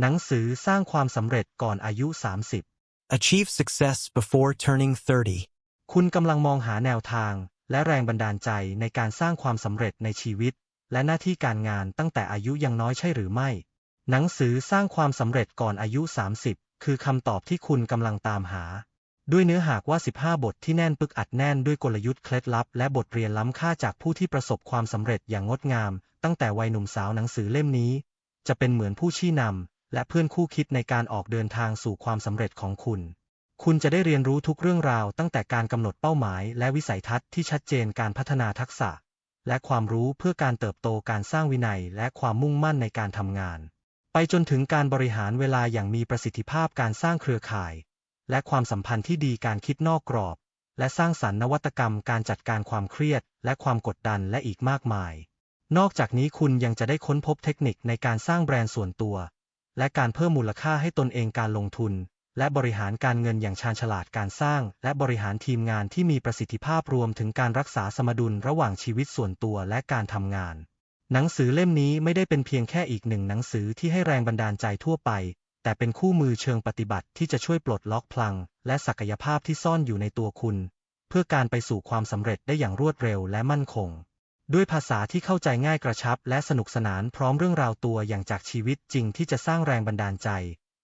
หนังสือสร้างความสำเร็จก่อนอายุ 30 Achieve success before turning 30. คุณกำลังมองหาแนวทาง และแรงบันดาลใจในการสร้างความสำเร็จในชีวิต และหน้าที่การงานตั้งแต่อายุยังน้อยใช่หรือไม่ หนังสือสร้างความสำเร็จก่อนอายุ 30 คือคำตอบที่คุณกำลังตามหา ด้วยเนื้อหากว่า 15 บทที่แน่นปึกอัดแน่นด้วยกลยุทธ์เคล็ดลับ และบทเรียนล้ำค่าจากผู้ที่ประสบความสำเร็จอย่างงดงาม ตั้งแต่วัยหนุ่มสาวหนังสือเล่มนี้ จะเป็นเหมือนผู้ชี้นำ และเพื่อนคู่คิดในการออกเดินทางสู่ความสำเร็จของคุณ คุณจะได้เรียนรู้ทุกเรื่องราวตั้งแต่การกำหนดเป้าหมาย และวิสัยทัศน์ที่ชัดเจนการพัฒนาทักษะ และความรู้เพื่อการเติบโตการสร้างวินัย และความมุ่งมั่นในการทำงาน ไปจนถึงการบริหารเวลาอย่างมีประสิทธิภาพการสร้างเครือข่าย และความสัมพันธ์ที่ดีการคิดนอกกรอบ และสร้างสรรค์นวัตกรรม การจัดการความเครียด และความกดดันและอีกมากมายนอกจากนี้คุณยังจะได้ค้นพบเทคนิคในการสร้างแบรนด์ส่วนตัว และการเพิ่มมูลค่าให้ตนเองการลงทุน และบริหารการเงินอย่างชาญฉลาดการสร้าง และบริหารทีมงานที่มีประสิทธิภาพรวมถึงการรักษาสมดุลระหว่างชีวิตส่วนตัวและการทำงาน หนังสือเล่มนี้ไม่ได้เป็นเพียงแค่อีกหนึ่งหนังสือที่ให้แรงบันดาลใจทั่วไป แต่เป็นคู่มือเชิงปฏิบัติที่จะช่วยปลดล็อกพลัง และศักยภาพที่ซ่อนอยู่ในตัวคุณ เพื่อการไปสู่ความสำเร็จได้อย่างรวดเร็วและมั่นคง ด้วยภาษาที่เข้าใจง่ายกระชับ และสนุกสนานพร้อมเรื่องราวตัวอย่างจากชีวิตจริงที่จะสร้างแรงบันดาลใจ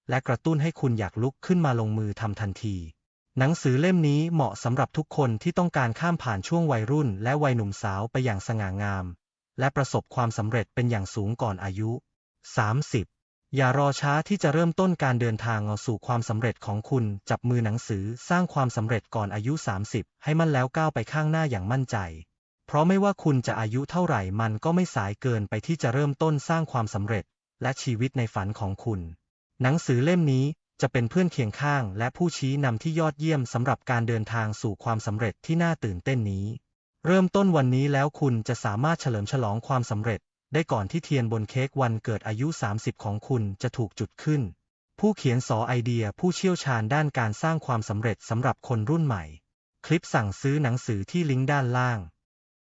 และกระตุ้นให้คุณอยากลุกขึ้นมาลงมือทำทันที หนังสือเล่มนี้เหมาะสำหรับทุกคนที่ต้องการข้ามผ่านช่วงวัยรุ่น และวัยหนุ่มสาวไปอย่างสง่างาม และประสบความสำเร็จเป็นอย่างสูงก่อนอายุ 30 อย่ารอช้าที่จะเริ่มต้นการเดินทางสู่ความสำเร็จของคุณจับมือหนังสือสร้างความสำเร็จก่อนอายุ 30 ให้มันแล้วก้าวไปข้างหน้าอย่างมั่นใจ เพราะไม่ว่าคุณจะอายุเท่าไหร่มันก็ไม่สายเกินไปที่จะเริ่มต้นสร้างความสำเร็จ และชีวิตในฝันของคุณ หนังสือเล่มนี้จะเป็นเพื่อนเคียงข้าง และผู้ชี้นำที่ยอดเยี่ยมสำหรับการเดินทางสู่ความสำเร็จที่น่าตื่นเต้นนี้ เริ่มต้นวันนี้แล้วคุณจะสามารถเฉลิมฉลองความสำเร็จ ได้ก่อนที่เทียนบนเค้กวันเกิดอายุ 30 ของคุณจะถูกจุดขึ้น ผู้เขียนสอไอเดียผู้เชี่ยวชาญด้านการสร้างความสำเร็จสำหรับคนรุ่นใหม่ คลิปสั่งซื้อหนังสือที่ลิงก์ด้านล่าง